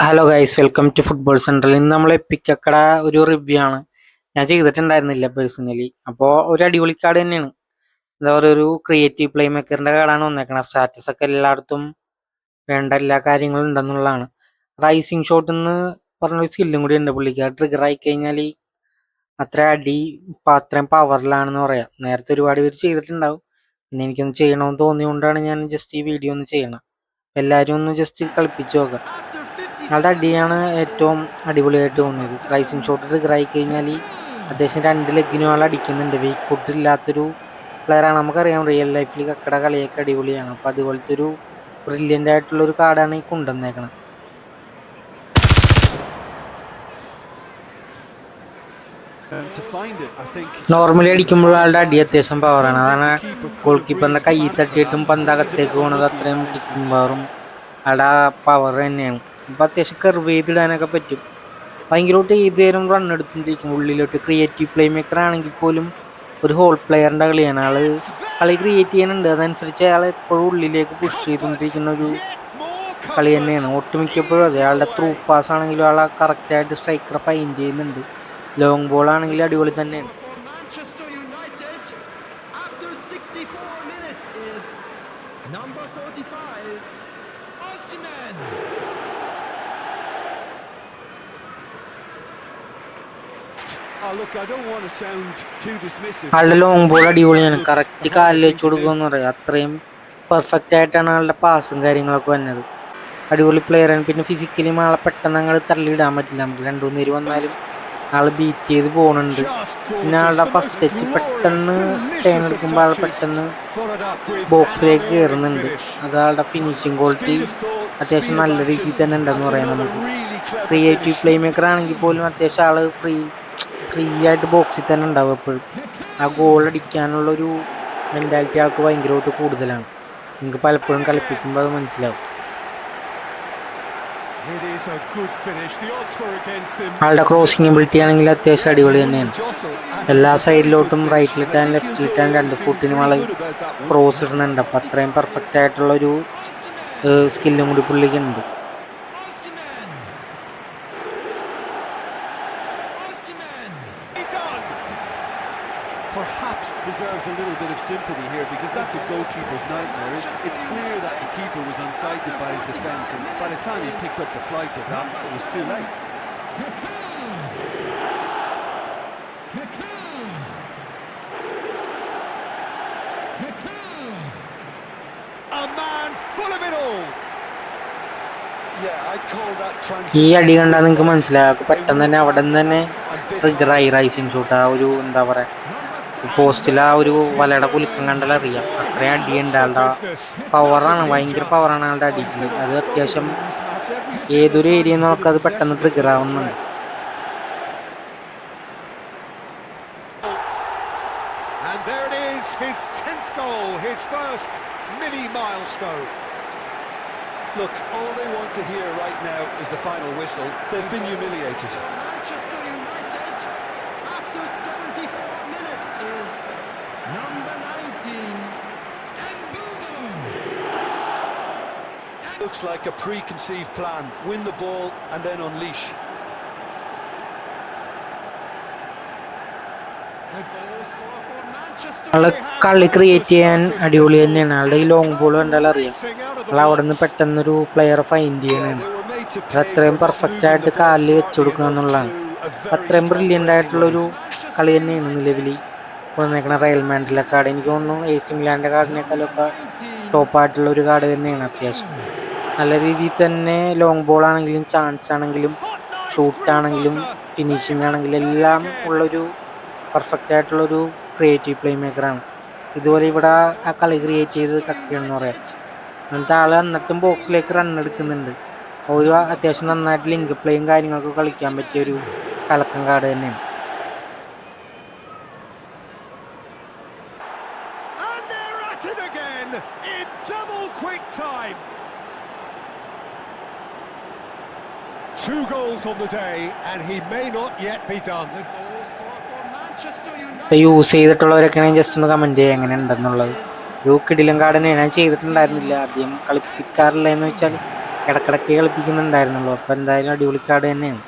Hello guys welcome to football central ഇന്ന് നമ്മൾ എപ്പിക്കക്കട ഒരു റിവ്യൂ ആണ്. ഞാൻ ചെയ്തിട്ടുണ്ടായിരുന്നില്ല പേഴ്സണലി അപ്പോൾ ഒരു അടിപൊളി കാർഡ് തന്നെയാണ്. എന്താ പറയുക ഒരു ക്രിയേറ്റീവ് പ്ലേ മേക്കറിന്റെ കാർഡാണ് വന്നേക്കണത് സ്റ്റാറ്റസ് ഒക്കെ എല്ലായിടത്തും വേണ്ട എല്ലാ കാര്യങ്ങളും ഉണ്ടെന്നുള്ളതാണ്. റൈസിങ് ഷോട്ട് എന്ന് പറഞ്ഞൊരു സ്കില്ലും കൂടി ഉണ്ട് പുള്ളിക്ക്. ട്രിഗർ ആയി കഴിഞ്ഞാൽ അത്ര അടി അത്രയും പവറിലാണെന്ന് പറയാം. നേരത്തെ ഒരുപാട് പേര് ചെയ്തിട്ടുണ്ടാവും. പിന്നെ എനിക്കൊന്ന് ചെയ്യണമെന്ന് തോന്നിയുകൊണ്ടാണ് ഞാൻ ജസ്റ്റ് ഈ വീഡിയോ ഒന്ന് ചെയ്യണം. എല്ലാവരും ഒന്ന് ജസ്റ്റ് കളിപ്പിച്ച് നോക്കാം. ആളുടെ അടിയാണ് ഏറ്റവും അടിപൊളിയായിട്ട് തോന്നിയത്. റൈസിങ് ഷോട്ട് ട്രിഗർ ആയി കഴിഞ്ഞാൽ അത്യാവശ്യം രണ്ട് ലെഗിനും ആൾ അടിക്കുന്നുണ്ട്. വീക്ക് ഫുഡ് ഇല്ലാത്തൊരു പ്ലെയറാണ് നമുക്കറിയാം റിയൽ ലൈഫിൽ കക്കട കളിയൊക്കെ അടിപൊളിയാണ്. അപ്പോൾ അതുപോലത്തെ ഒരു ബ്രില്യന്റ് ആയിട്ടുള്ള ഒരു കാർഡാണ് ഈ കൊണ്ടുവന്നേക്കണത് നോർമലി അടിക്കുമ്പോൾ ആളുടെ അടി അത്യാവശ്യം പവറാണ് അതാണ് ഗോൾ കീപ്പറിന്റെ കൈ തട്ടിയിട്ടും പന്ത് അകത്തേക്ക് പോണത് അത്രയും കിക്കിംഗ് പവറും ആളുടെ പവർ തന്നെയാണ്. അപ്പം അത്യാവശ്യം കർവ് ചെയ്തിടാനൊക്കെ പറ്റും. ഭയങ്കരമായിട്ട് ഏത് നേരം റൺ എടുത്തുകൊണ്ടിരിക്കും. ഉള്ളിലോട്ട് ക്രിയേറ്റീവ് പ്ലേ മേക്കർ ആണെങ്കിൽ പോലും ഒരു ഹോൾ പ്ലെയറിന്റെ കളിയാണ്. ആൾ കളി ക്രിയേറ്റ് ചെയ്യാനുണ്ട് അതനുസരിച്ച് അയാൾ എപ്പോഴും ഉള്ളിലേക്ക് പുഷ് ചെയ്തുകൊണ്ടിരിക്കുന്ന ഒരു കളി തന്നെയാണ്. ഒട്ടുമിക്കപ്പോഴും അതെ. അയാളുടെ ത്രൂ പാസ് ആണെങ്കിലും ആളെ കറക്റ്റായിട്ട് സ്ട്രൈക്കറെ ഫൈൻഡ് ചെയ്യുന്നുണ്ട്. ലോങ് ബോൾ ആണെങ്കിലും അടിപൊളി തന്നെയാണ്. For Manchester United after 64 minutes is number 45, Osimhen. ആളുടെ ലോങ് ബോൾ അടിപൊളിയാണ് കറക്റ്റ് കാലിൽ വെച്ച് കൊടുക്കുമെന്ന് പറയാം. അത്രയും പെർഫെക്റ്റ് ആയിട്ടാണ് ആളുടെ പാസും കാര്യങ്ങളൊക്കെ വന്നത്. അടിപൊളി പ്ലെയറാണ് പിന്നെ ഫിസിക്കലി ആളെ പെട്ടെന്ന് അങ്ങോട്ട് തള്ളിയിടാൻ പറ്റില്ല. നമുക്ക് രണ്ടു മൂന്ന് പേര് വന്നാലും ആൾ ബീറ്റ് ചെയ്ത് പോകുന്നുണ്ട് പിന്നെ ആളുടെ ഫസ്റ്റ് ടച്ച് പെട്ടെന്ന് ടൈം എടുക്കുമ്പോൾ ആൾ പെട്ടെന്ന് ബോക്സിലേക്ക് കയറുന്നുണ്ട് അത് ആളുടെ ഫിനിഷിങ് ക്വാളിറ്റി അത്യാവശ്യം നല്ല രീതിയിൽ തന്നെ ഉണ്ടെന്ന് പറയാം നമുക്ക്. ക്രിയേറ്റീവ് പ്ലേ മേക്കർ ആണെങ്കിൽ പോലും അത്യാവശ്യം ആൾ ഫ്രീ ഫ്രീ ആയിട്ട് ബോക്സിൽ തന്നെ ഉണ്ടാവും എപ്പോഴും. ആ ഗോൾ അടിക്കാനുള്ളൊരു മെന്റാലിറ്റി ആൾക്ക് ഭയങ്കരമായിട്ട് കൂടുതലാണ്. നിങ്ങൾക്ക് പലപ്പോഴും കളിപ്പിക്കുമ്പോൾ അത് മനസ്സിലാവും. ആളുടെ ക്രോസിംഗ് എബിലിറ്റി ആണെങ്കിൽ അത്യാവശ്യം അടിപൊളി തന്നെയാണ്. എല്ലാ സൈഡിലോട്ടും റൈറ്റിലിട്ടാൻ ലെഫ്റ്റിലിട്ടാൻ രണ്ട് ഫുട്ടിനും ആൾ ക്രോസ് ഇടുന്നുണ്ട്. അപ്പം അത്രയും പെർഫെക്റ്റ് ആയിട്ടുള്ളൊരു സ്കില്ലും കൂടി പുള്ളിക്ക് ഉണ്ട് Perhaps deserves a little bit of sympathy here because that's a goalkeeper's nightmare. It's, it's clear that the keeper was unsighted by his defence, and by the time he picked up the flight of that, it was too late. A man full of it all. ഈ അടി. കണ്ടാൽ നിങ്ങൾക്ക് മനസ്സിലാകും പെട്ടെന്ന് തന്നെ അവിടെ നിന്ന് തന്നെ ട്രിഗറായി റൈസിങ് ഷൂട്ട് ആ ഒരു എന്താ പറയുക പോസ്റ്റിൽ ആ ഒരു വലയുടെ കുലുക്കം കണ്ടാൽ അറിയാം അത്രയും അടിയുണ്ട് ആളുടെ പവറാണ് ഭയങ്കര പവറാണ് ആളുടെ അടിക്കൽ അത് അത്യാവശ്യം ഏതൊരു ഏരിയ നോക്കാം അത് പെട്ടെന്ന് ട്രിഗർ ആവുന്നുണ്ട് there it is, his 10th goal, his first mini milestone. Look, all they want to hear right now is the final whistle. They've been humiliated. Looks like a preconceived plan. Win the ball and then unleash. ആൾ. കളി create ചെയ്യാൻ അടിപൊളി തന്നെയാണ് ആളുടെ ഈ long ball കണ്ടാൽ അറിയാം ആൾ അവിടെ നിന്ന് പെട്ടെന്നൊരു പ്ലെയർ ഫൈൻഡ് അത് അത്രയും പെർഫെക്റ്റ് ആയിട്ട് കാലിൽ വെച്ചു കൊടുക്കുക എന്നുള്ളതാണ് അത്രയും ബ്രില്യന്റ് ആയിട്ടുള്ളൊരു കളി തന്നെയാണ് നിലവിൽ വന്നേക്കണ റയൽ മാൻഡിലെ കാർഡ് എനിക്ക് തോന്നുന്നു എ സി മിലാന്റെ കാർഡിനേക്കാളൊക്കെ ടോപ്പായിട്ടുള്ള ഒരു കാർഡ് തന്നെയാണ് അത്യാവശ്യം നല്ല രീതിയിൽ തന്നെ ലോങ് ബോൾ ആണെങ്കിലും ചാൻസ് ആണെങ്കിലും ഷൂട്ട് ആണെങ്കിലും ഫിനിഷിംഗ് ആണെങ്കിലും എല്ലാം ഉള്ളൊരു പെർഫെക്റ്റ് ആയിട്ടുള്ളൊരു ക്രിയേറ്റീവ് പ്ലേ മേക്കറാണ് ഇതുപോലെ ഇവിടെ ആ കളി ക്രിയേറ്റ് ചെയ്ത് കക്കയാണെന്ന് പറയാം. എന്നിട്ട് ആൾ എന്നിട്ടും ബോക്സിലേക്ക് റൺ എടുക്കുന്നുണ്ട്. ഒരു അത്യാവശ്യം നന്നായിട്ട് ലിങ്ക് പ്ലേയും കാര്യങ്ങളൊക്കെ കളിക്കാൻ പറ്റിയ ഒരു കലക്കം കാർഡ് തന്നെയാണ്. യൂസ് ചെയ്തിട്ടുള്ളവരൊക്കെ ജസ്റ്റ് ഒന്ന് കമന്റ് ചെയ്യാം എങ്ങനെ ഉണ്ടെന്നുള്ളത് ഒരു കിടിലം കാർഡ് ഞാൻ ചെയ്തിട്ടുണ്ടായിരുന്നില്ല. ആദ്യം കളിപ്പിക്കാറില്ല എന്ന് വെച്ചാൽ ഇടക്കിടക്ക് കളിപ്പിക്കുന്നുണ്ടായിരുന്നുള്ളൂ. അപ്പോൾ എന്തായാലും അടിപൊളി കാർഡ് തന്നെയാണ്.